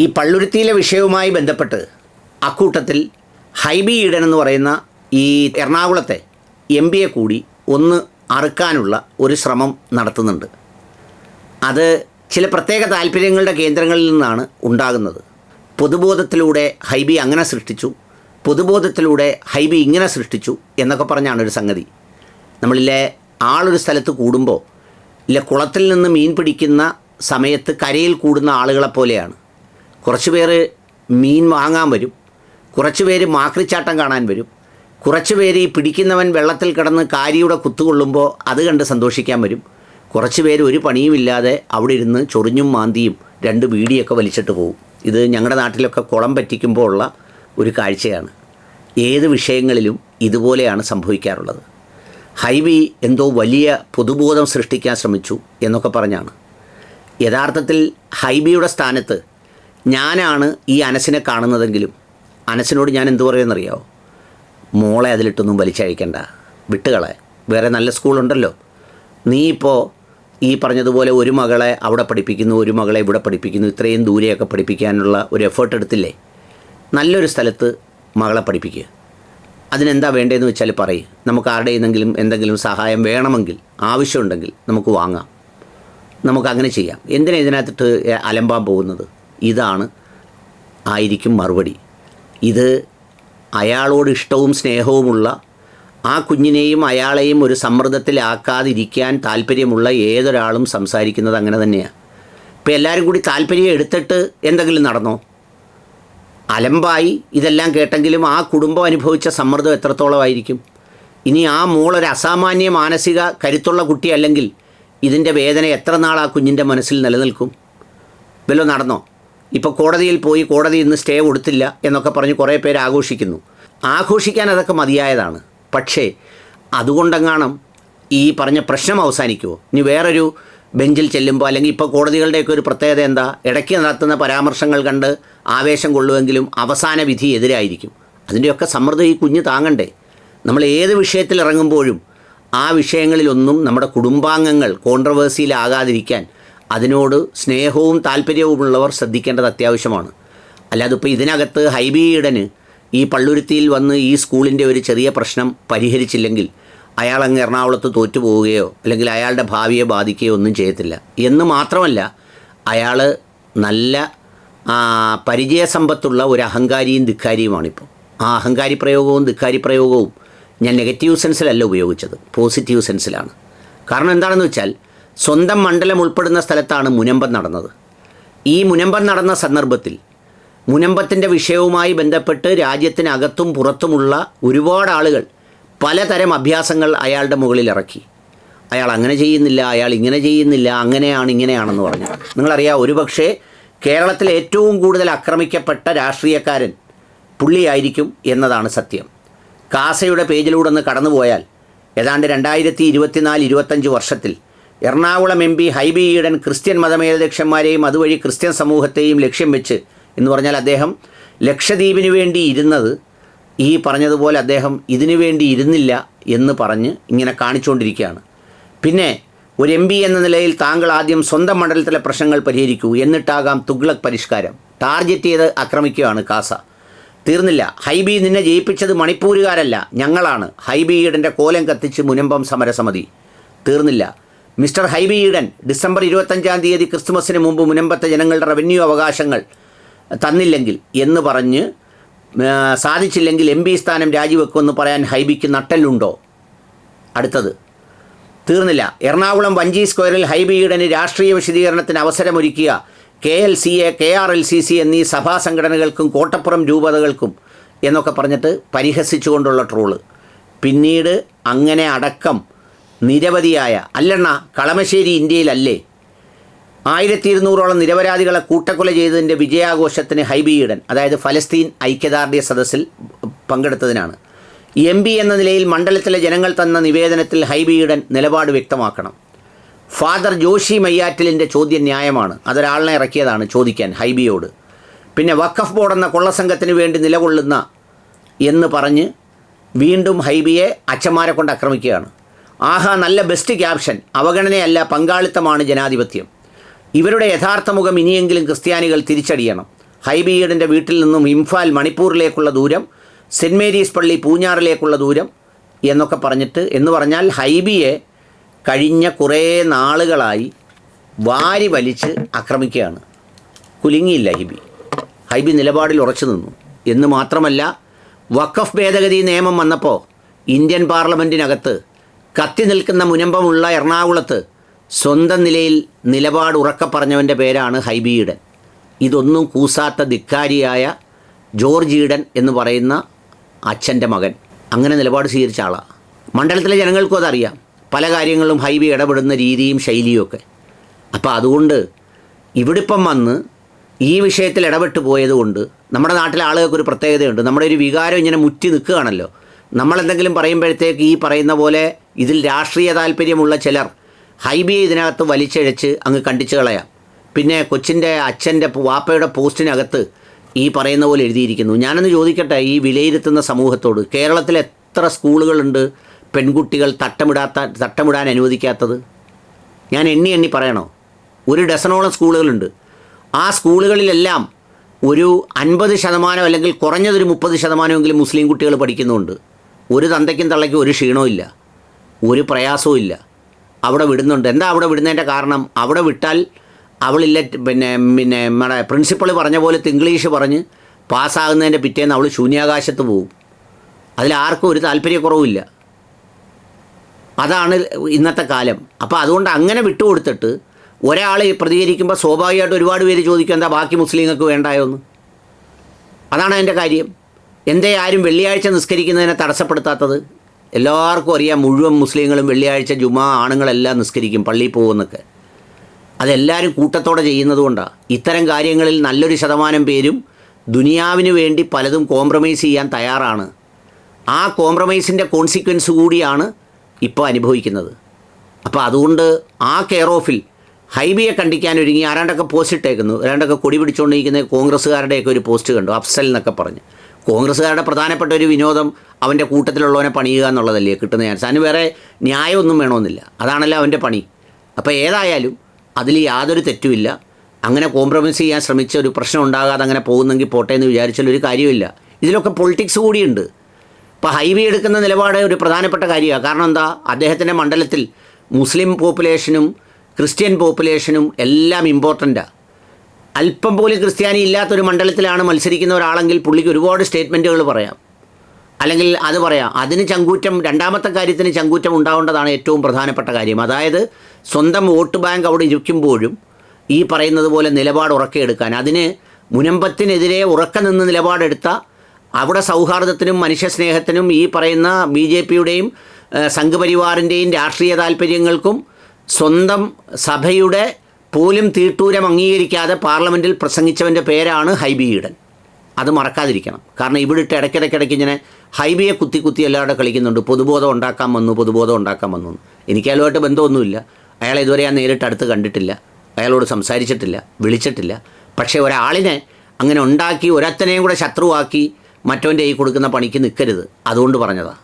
ഈ പള്ളുരുത്തിയിലെ വിഷയവുമായി ബന്ധപ്പെട്ട് അക്കൂട്ടത്തിൽ ഹൈബി ഈഡൻ എന്ന് പറയുന്ന ഈ എറണാകുളത്തെ എം പിയെ കൂടി ഒന്ന് അറുക്കാനുള്ള ഒരു ശ്രമം നടത്തുന്നുണ്ട്. അത് ചില പ്രത്യേക താല്പര്യങ്ങളുടെ കേന്ദ്രങ്ങളിൽ നിന്നാണ് ഉണ്ടാകുന്നത്. പൊതുബോധത്തിലൂടെ ഹൈബി അങ്ങനെ സൃഷ്ടിച്ചു പൊതുബോധത്തിലൂടെ ഹൈബി ഇങ്ങനെ സൃഷ്ടിച്ചു എന്നൊക്കെ പറഞ്ഞാണ് ഒരു സംഗതി. നമ്മളിലെ ആളൊരു സ്ഥലത്ത് കൂടുമ്പോൾ ഇല്ല കുളത്തിൽ നിന്ന് മീൻ പിടിക്കുന്ന സമയത്ത് കരയിൽ കൂടുന്ന ആളുകളെ പോലെയാണ്. കുറച്ച് പേര് മീൻ വാങ്ങാൻ വരും. കുറച്ച് പേര് മാക്രിച്ചാട്ടം കാണാൻ വരും. കുറച്ച് പേര് ഈ പിടിക്കുന്നവൻ വെള്ളത്തിൽ കിടന്ന് കാരിയുടെ കുത്തുകൊള്ളുമ്പോൾ അത് കണ്ട് സന്തോഷിക്കാൻ വരും. കുറച്ച് പേര് ഒരു പണിയുമില്ലാതെ അവിടെ ഇരുന്ന് ചൊറിഞ്ഞും മാന്തിയും രണ്ട് ബീഡിയൊക്കെ വലിച്ചിട്ട് പോകും ഇത് ഞങ്ങളുടെ നാട്ടിലൊക്കെ കുളം പറ്റിക്കുമ്പോൾ ഉള്ള ഒരു കാഴ്ചയാണ്. ഏത് വിഷയങ്ങളിലും ഇതുപോലെയാണ് സംഭവിക്കാറുള്ളത്. ഹൈബി എന്തോ വലിയ പൊതുബോധം സൃഷ്ടിക്കാൻ ശ്രമിച്ചു എന്നൊക്കെ പറഞ്ഞാണ്. യഥാർത്ഥത്തിൽ ഹൈബിയുടെ സ്ഥാനത്ത് ഞാനാണ് ഈ അനസിനെ കാണുന്നതെങ്കിലും അനസിനോട് ഞാൻ എന്തു പറയുമെന്നറിയാമോ മോളെ അതിലിട്ടൊന്നും വലിച്ചഴിക്കണ്ട. വിട്ടുകളെ. വേറെ നല്ല സ്കൂളുണ്ടല്ലോ. നീ ഇപ്പോൾ ഈ പറഞ്ഞതുപോലെ ഒരു മകളെ അവിടെ പഠിപ്പിക്കുന്നു ഒരു മകളെ ഇവിടെ പഠിപ്പിക്കുന്നു ഇത്രയും ദൂരെയൊക്കെ പഠിപ്പിക്കാനുള്ള ഒരു എഫേർട്ട് എടുത്തില്ലേ? നല്ലൊരു സ്ഥലത്ത് മകളെ പഠിപ്പിക്കുക അതിനെന്താ വേണ്ടതെന്ന് വെച്ചാൽ പറയും. നമുക്ക് ആരുടെ നിന്നെങ്കിലും എന്തെങ്കിലും സഹായം വേണമെങ്കിൽ ആവശ്യമുണ്ടെങ്കിൽ നമുക്ക് വാങ്ങാം. നമുക്ക് അങ്ങനെ ചെയ്യാം. എന്തിനാ ഇതിനകത്തിട്ട് അലമ്പാൻ പോകുന്നത്? ഇതാണ് ആയിരിക്കും മറുപടി. ഇത് അയാളോട് ഇഷ്ടവും സ്നേഹവുമുള്ള ആ കുഞ്ഞിനെയും അയാളെയും ഒരു സമ്മർദ്ദത്തിലാക്കാതിരിക്കാൻ താല്പര്യമുള്ള ഏതൊരാളും സംസാരിക്കുന്നത് അങ്ങനെ തന്നെയാണ് ഇപ്പം എല്ലാവരും കൂടി താല്പര്യം എടുത്തിട്ട് എന്തെങ്കിലും നടന്നോ? അലമ്പായി ഇതെല്ലാം കേട്ടെങ്കിലും ആ കുടുംബം അനുഭവിച്ച സമ്മർദ്ദം എത്രത്തോളമായിരിക്കും ഇനി ആ മോളൊരു അസാമാന്യ മാനസിക കരുത്തുള്ള കുട്ടിയല്ലെങ്കിൽ ഇതിന്റെ വേദന എത്ര നാൾ ആ കുഞ്ഞിന്റെ മനസ്സിൽ നിലനിൽക്കും? വല്ലോ നടന്നോ? ഇപ്പോൾ കോടതിയിൽ പോയി കോടതി ഇന്ന് സ്റ്റേ കൊടുത്തില്ല എന്നൊക്കെ പറഞ്ഞ് കുറേ പേര് ആഘോഷിക്കുന്നു. ആഘോഷിക്കാൻ അതൊക്കെ മതിയായതാണ്. പക്ഷേ അതുകൊണ്ടെങ്ങാണം ഈ പറഞ്ഞ പ്രശ്നം അവസാനിക്കുമോ ഇനി വേറൊരു ബെഞ്ചിൽ ചെല്ലുമ്പോൾ അല്ലെങ്കിൽ ഇപ്പോൾ കോടതികളുടെയൊക്കെ ഒരു പ്രത്യേകത എന്താ? ഇടയ്ക്ക് നടത്തുന്ന പരാമർശങ്ങൾ കണ്ട് ആവേശം കൊള്ളുമെങ്കിലും അവസാന വിധി എതിരായിരിക്കും. അതിന്റെയൊക്കെ സമ്മർദ്ദം ഈ കുഞ്ഞ് താങ്ങണ്ടേ? നമ്മൾ ഏത് വിഷയത്തിൽ ഇറങ്ങുമ്പോഴും ആ വിഷയങ്ങളിലൊന്നും നമ്മുടെ കുടുംബാംഗങ്ങൾ കോൺട്രവേഴ്സിയിലാകാതിരിക്കാൻ അതിനോട് സ്നേഹവും താല്പര്യവുമുള്ളവർ ശ്രദ്ധിക്കേണ്ടത് അത്യാവശ്യമാണ്. അല്ലാതെ ഇപ്പോൾ ഇതിനകത്ത് ഹൈബിയിടന് ഈ പള്ളുരുത്തിയിൽ വന്ന് ഈ സ്കൂളിന്റെ ഒരു ചെറിയ പ്രശ്നം പരിഹരിച്ചില്ലെങ്കിൽ അയാൾ അങ്ങ് എറണാകുളത്ത് തോറ്റു പോവുകയോ അല്ലെങ്കിൽ അയാളുടെ ഭാവിയെ ബാധിക്കുകയോ ഒന്നും ചെയ്യത്തില്ല. എന്ന് മാത്രമല്ല അയാൾ നല്ല പരിചയസമ്പത്തുള്ള ഒരു അഹങ്കാരിയും ധിക്കാരിയുമാണിപ്പോൾ. ആ അഹങ്കാരി പ്രയോഗവും ധിക്കാരി പ്രയോഗവും ഞാൻ നെഗറ്റീവ് സെൻസിലല്ല ഉപയോഗിച്ചത് പോസിറ്റീവ് സെൻസിലാണ്. കാരണം എന്താണെന്ന് വെച്ചാൽ സ്വന്തം മണ്ഡലം ഉൾപ്പെടുന്ന സ്ഥലത്താണ് മുനമ്പം നടന്നത്. ഈ മുനമ്പം നടന്ന സന്ദർഭത്തിൽ മുനമ്പത്തിന്റെ വിഷയവുമായി ബന്ധപ്പെട്ട് രാജ്യത്തിനകത്തും പുറത്തുമുള്ള ഒരുപാട് ആളുകൾ പലതരം അഭ്യാസങ്ങൾ അയാളുടെ മുകളിൽ ഇറക്കി. അയാൾ അങ്ങനെ ചെയ്യുന്നില്ല അയാൾ ഇങ്ങനെ ചെയ്യുന്നില്ല അങ്ങനെയാണ് ഇങ്ങനെയാണെന്ന് പറഞ്ഞു. നിങ്ങളറിയാം ഒരുപക്ഷേ കേരളത്തിൽ ഏറ്റവും കൂടുതൽ ആക്രമിക്കപ്പെട്ട രാഷ്ട്രീയക്കാരൻ പുള്ളിയായിരിക്കും എന്നതാണ് സത്യം. കാസയുടെ പേജിലൂടെ ഒന്ന് കടന്നുപോയാൽ ഏതാണ്ട് രണ്ടായിരത്തി ഇരുപത്തിനാല് ഇരുപത്തഞ്ച് വർഷത്തിൽ Ernakulam M P Hibi Eden Christian മതമേലധ്യക്ഷന്മാരെയും അതുവഴി ക്രിസ്ത്യൻ സമൂഹത്തെയും ലക്ഷ്യം വെച്ച് എന്ന് പറഞ്ഞാൽ അദ്ദേഹം ലക്ഷദ്വീപിന് വേണ്ടി ഇരുന്നത് ഈ പറഞ്ഞതുപോലെ അദ്ദേഹം ഇതിനു വേണ്ടി ഇരുന്നില്ല എന്ന് പറഞ്ഞ് ഇങ്ങനെ കാണിച്ചുകൊണ്ടിരിക്കുകയാണ്. പിന്നെ ഒരു എം പി എന്ന നിലയിൽ താങ്കൾ ആദ്യം സ്വന്തം മണ്ഡലത്തിലെ പ്രശ്നങ്ങൾ പരിഹരിക്കൂ. എന്നിട്ടാകാം തുഗ്ലക് പരിഷ്കാരം. ടാർഗറ്റ് ചെയ്ത് ആക്രമിക്കുകയാണ് കാസ. തീർന്നില്ല. ഹൈബി നിന്നെ ജയിപ്പിച്ചത് മണിപ്പൂരുകാരല്ല. ഞങ്ങളാണ്. ഹൈബി ഈഡന്റെ കോലം കത്തിച്ച് മുനമ്പം സമരസമിതി. തീർന്നില്ല. മിസ്റ്റർ ഹൈബി ഈഡൻ ഡിസംബർ ഇരുപത്തഞ്ചാം തീയതി ക്രിസ്തുമസിന് മുമ്പ് മുനമ്പത്തെ ജനങ്ങളുടെ റവന്യൂ അവകാശങ്ങൾ തന്നില്ലെങ്കിൽ എന്ന് പറഞ്ഞ് സാധിച്ചില്ലെങ്കിൽ എം പി സ്ഥാനം രാജിവെക്കുമെന്ന് പറയാൻ ഹൈബിക്ക് നട്ടല്ലുണ്ടോ? അടുത്തത് തീർന്നില്ല. എറണാകുളം വഞ്ചി സ്ക്വയറിൽ ഹൈബി ഈഡന് രാഷ്ട്രീയ വിശദീകരണത്തിന് അവസരമൊരുക്കിയ K L C A K R L C C എന്നീ സഭാ സംഘടനകൾക്കും കോട്ടപ്പുറം രൂപതകൾക്കും എന്നൊക്കെ പറഞ്ഞിട്ട് പരിഹസിച്ചുകൊണ്ടുള്ള ട്രോൾ. പിന്നീട് അങ്ങനെ അടക്കം നിരവധിയായ അല്ലെണ്ണ കളമശ്ശേരി ഇന്ത്യയിലല്ലേ? ആയിരത്തി ഇരുന്നൂറോളം നിരപരാധികളെ കൂട്ടക്കൊല ചെയ്തതിന്റെ വിജയാഘോഷത്തിന് ഹൈബി ഈഡൻ അതായത് ഫലസ്തീൻ ഐക്യദാർഢ്യ സദസ്സിൽ പങ്കെടുത്തതിനാണ്. എം പി എന്ന നിലയിൽ മണ്ഡലത്തിലെ ജനങ്ങൾ തന്ന നിവേദനത്തിൽ ഹൈബി ഈഡൻ നിലപാട് വ്യക്തമാക്കണം. ഫാദർ ജോഷി മയ്യാറ്റിലിന്റെ ചോദ്യം ന്യായമാണ്. അതൊരാളിനെ ഇറക്കിയതാണ് ചോദിക്കാൻ ഹൈബിയോട്. പിന്നെ വഖഫ് ബോർഡ് എന്ന കൊള്ളസംഘത്തിന് വേണ്ടി നിലകൊള്ളുന്ന എന്ന് പറഞ്ഞ് വീണ്ടും ഹൈബിയെ അച്ഛന്മാരെ കൊണ്ട് ആക്രമിക്കുകയാണ്. ആഹാ നല്ല ബെസ്റ്റ് ക്യാപ്ഷൻ അവഗണനയല്ല പങ്കാളിത്തമാണ് ജനാധിപത്യം. ഇവരുടെ യഥാർത്ഥ മുഖം ഇനിയെങ്കിലും ക്രിസ്ത്യാനികൾ തിരിച്ചടിയണം ഹൈബി വീട്ടിൽ നിന്നും ഇംഫാൽ മണിപ്പൂരിലേക്കുള്ള ദൂരം സെന്റ് മേരീസ് പള്ളി പൂഞ്ഞാറിലേക്കുള്ള ദൂരം എന്നൊക്കെ പറഞ്ഞിട്ട് എന്ന് പറഞ്ഞാൽ ഹൈബിയെ കഴിഞ്ഞ കുറേ നാളുകളായി വാരി വലിച്ച് ആക്രമിക്കുകയാണ്. കുലുങ്ങിയില്ല ഹൈബി. ഹൈബി നിലപാടിൽ ഉറച്ചു നിന്നു. എന്ന് മാത്രമല്ല വഖഫ് ഭേദഗതി നിയമം വന്നപ്പോൾ ഇന്ത്യൻ പാർലമെന്റിനകത്ത് കത്തി നിൽക്കുന്ന മുനമ്പമുള്ള എറണാകുളത്ത് സ്വന്തം നിലയിൽ നിലപാട് ഉറക്കെ പറഞ്ഞവന്റെ പേരാണ് ഹൈബി ഈഡൻ ഇതൊന്നും കൂസാത്ത ധിക്കാരിയായ ജോർജ് ഈഡൻ എന്ന് പറയുന്ന അച്ഛന്റെ മകൻ. അങ്ങനെ നിലപാട് സ്വീകരിച്ച ആളാണ് മണ്ഡലത്തിലെ ജനങ്ങൾക്കും അതറിയാം. പല കാര്യങ്ങളിലും ഹൈബി ഇടപെടുന്ന രീതിയും ശൈലിയും ഒക്കെ. അപ്പോൾ അതുകൊണ്ട് ഇവിടിപ്പം വന്ന് ഈ വിഷയത്തിൽ ഇടപെട്ട് പോയതുകൊണ്ട് നമ്മുടെ നാട്ടിലെ ആളുകൾക്ക് ഒരു പ്രത്യേകതയുണ്ട്. നമ്മുടെ ഒരു വികാരം ഇങ്ങനെ മുറ്റി നിൽക്കുകയാണല്ലോ. നമ്മളെന്തെങ്കിലും പറയുമ്പോഴത്തേക്ക് ഈ പറയുന്ന പോലെ ഇതിൽ രാഷ്ട്രീയ താല്പര്യമുള്ള ചിലർ ഹൈബിയെ ഇതിനകത്ത് വലിച്ചഴച്ച് അങ്ങ് കണ്ടിച്ചു കളയാം. പിന്നെ കൊച്ചിന്റെ അച്ഛന്റെ വാപ്പയുടെ പോസ്റ്റിനകത്ത് ഈ പറയുന്ന പോലെ എഴുതിയിരിക്കുന്നു. ഞാനൊന്ന് ചോദിക്കട്ടെ ഈ വിലയിരുത്തുന്ന സമൂഹത്തോട് കേരളത്തിൽ എത്ര സ്കൂളുകളുണ്ട് പെൺകുട്ടികൾ തട്ടമിടാത്ത തട്ടമിടാൻ അനുവദിക്കാത്തത്? ഞാൻ എണ്ണി എണ്ണി പറയണോ? ഒരു ഡസനോളം സ്കൂളുകളുണ്ട്. ആ സ്കൂളുകളിലെല്ലാം ഒരു അൻപത് ശതമാനം അല്ലെങ്കിൽ കുറഞ്ഞതൊരു മുപ്പത് ശതമാനമെങ്കിലും മുസ്ലിം കുട്ടികൾ പഠിക്കുന്നുണ്ട്. ഒരു തന്തയ്ക്കും തള്ളയ്ക്കും ഒരു ക്ഷീണവും ഒരു പ്രയാസവും ഇല്ല. അവിടെ വിടുന്നുണ്ട്. എന്താ അവിടെ വിടുന്നതിന്റെ കാരണം? അവിടെ വിട്ടാൽ അവളില്ല പിന്നെ പിന്നെ നമ്മുടെ പ്രിൻസിപ്പൾ പറഞ്ഞ പോലെ ഇംഗ്ലീഷ് പറഞ്ഞ് പാസ്സാകുന്നതിന്റെ പിറ്റേന്ന് അവൾ ശൂന്യാകാശത്ത് പോകും അതിൽ ആർക്കും ഒരു താല്പര്യക്കുറവുമില്ല അതാണ് ഇന്നത്തെ കാലം. അപ്പോൾ അതുകൊണ്ട് അങ്ങനെ വിട്ടുകൊടുത്തിട്ട് ഒരാൾ പ്രതികരിക്കുമ്പോൾ സ്വാഭാവികമായിട്ട് ഒരുപാട് പേര് ചോദിക്കും എന്താ ബാക്കി മുസ്ലിങ്ങൾക്ക് വേണ്ടായോന്ന്? അതാണ് അതിന്റെ കാര്യം. എന്തേ ആരും വെള്ളിയാഴ്ച നിസ്കരിക്കുന്നതിനെ തടസ്സപ്പെടുത്താത്തത്? എല്ലാവർക്കും അറിയാം മുഴുവൻ മുസ്ലിങ്ങളും വെള്ളിയാഴ്ച ജുമാ ആണുങ്ങളെല്ലാം നിസ്കരിക്കും പള്ളിയിൽ പോകുമെന്നൊക്കെ അതെല്ലാവരും കൂട്ടത്തോടെ ചെയ്യുന്നതുകൊണ്ടാണ് ഇത്തരം കാര്യങ്ങളിൽ നല്ലൊരു ശതമാനം പേരും ദുനിയാവിന് വേണ്ടി പലതും കോംപ്രമൈസ് ചെയ്യാൻ തയ്യാറാണ്. ആ കോംപ്രമൈസിന്റെ കോൺസിക്വൻസ് കൂടിയാണ് ഇപ്പോൾ അനുഭവിക്കുന്നത്. അപ്പോൾ അതുകൊണ്ട് ആ കെയർ ഓഫിൽ ഹൈബിയെ കണ്ടിക്കാൻ ഒരുങ്ങി ആരാണ്ടൊക്കെ പോസ്റ്റ് ഇട്ടേക്കുന്നു. ആരാണ്ടൊക്കെ കൊടി പിടിച്ചുകൊണ്ടിരിക്കുന്ന കോൺഗ്രസ്സുകാരുടെയൊക്കെ ഒരു പോസ്റ്റ് കണ്ടു അഫ്സൽ എന്നൊക്കെ പറഞ്ഞ്. കോൺഗ്രസ്സുകാരുടെ പ്രധാനപ്പെട്ട ഒരു വിനോദം അവന്റെ കൂട്ടത്തിലുള്ളവനെ പണിയുക എന്നുള്ളതല്ലേ കിട്ടുന്ന ചാൻസ് അതിന് വേറെ ന്യായമൊന്നും വേണമെന്നില്ല. അതാണല്ലോ അവന്റെ പണി. അപ്പോൾ ഏതായാലും അതിൽ യാതൊരു തെറ്റുമില്ല. അങ്ങനെ കോംപ്രമൈസ് ചെയ്യാൻ ശ്രമിച്ച ഒരു പ്രശ്നം ഉണ്ടാകാതെ അങ്ങനെ പോകുന്നെങ്കിൽ പോട്ടെ എന്ന് വിചാരിച്ചാൽ ഒരു കാര്യമില്ല. ഇതിലൊക്കെ പൊളിറ്റിക്സ് കൂടിയുണ്ട്. ഇപ്പോൾ ഹൈവേ എടുക്കുന്ന നിലപാട് ഒരു പ്രധാനപ്പെട്ട കാര്യമാണ്. കാരണം എന്താ? അദ്ദേഹത്തിന്റെ മണ്ഡലത്തിൽ മുസ്ലിം പോപ്പുലേഷനും ക്രിസ്ത്യൻ പോപ്പുലേഷനും എല്ലാം ഇമ്പോർട്ടന്റാണ് അല്പം പോലും ക്രിസ്ത്യാനി ഇല്ലാത്തൊരു മണ്ഡലത്തിലാണ് മത്സരിക്കുന്ന ഒരാളെങ്കിൽ പുള്ളിക്ക് ഒരുപാട് സ്റ്റേറ്റ്മെന്റുകൾ പറയാം. അല്ലെങ്കിൽ അത് പറയാം. അതിന് ചങ്കൂറ്റം രണ്ടാമത്തെ കാര്യത്തിന് ചങ്കൂറ്റം ഉണ്ടാവേണ്ടതാണ് ഏറ്റവും പ്രധാനപ്പെട്ട കാര്യം. അതായത് സ്വന്തം വോട്ട് ബാങ്ക് അവിടെ ഇരിക്കുമ്പോഴും ഈ പറയുന്നത് പോലെ നിലപാട് ഉറക്കെടുക്കാൻ അതിന് മുനമ്പത്തിനെതിരെ ഉറക്ക നിന്ന് നിലപാടെടുത്ത അവിടെ സൗഹാർദ്ദത്തിനും മനുഷ്യസ്നേഹത്തിനും ഈ പറയുന്ന ബി ജെ പിയുടെയും സംഘപരിവാറിന്റെയും രാഷ്ട്രീയ താല്പര്യങ്ങൾക്കും സ്വന്തം സഭയുടെ പോലും തീട്ടൂരം അംഗീകരിക്കാതെ പാർലമെന്റിൽ പ്രസംഗിച്ചവന്റെ പേരാണ് ഹൈബി ഈഡൻ. അത് മറക്കാതിരിക്കണം. കാരണം ഇവിടെ ഇട്ട് ഇടയ്ക്കിടയ്ക്കിടയ്ക്ക് ഇങ്ങനെ ഹൈബിയെ കുത്തി കുത്തി എല്ലാവരുടെ കളിക്കുന്നുണ്ട്. പൊതുബോധം ഉണ്ടാക്കാൻ വന്നു പൊതുബോധം ഉണ്ടാക്കാൻ വന്നു എനിക്ക് അയാളുമായിട്ട് ബന്ധമൊന്നുമില്ല. അയാളെ ഇതുവരെ ഞാൻ നേരിട്ട് അടുത്ത് കണ്ടിട്ടില്ല. അയാളോട് സംസാരിച്ചിട്ടില്ല വിളിച്ചിട്ടില്ല. പക്ഷേ ഒരാളിനെ അങ്ങനെ ഉണ്ടാക്കി ഒരത്തനെയും കൂടെ ശത്രുവാക്കി മറ്റവന്റെ കൈ കൊടുക്കുന്ന പണിക്ക് നിൽക്കരുത്. അതുകൊണ്ട് പറഞ്ഞതാണ്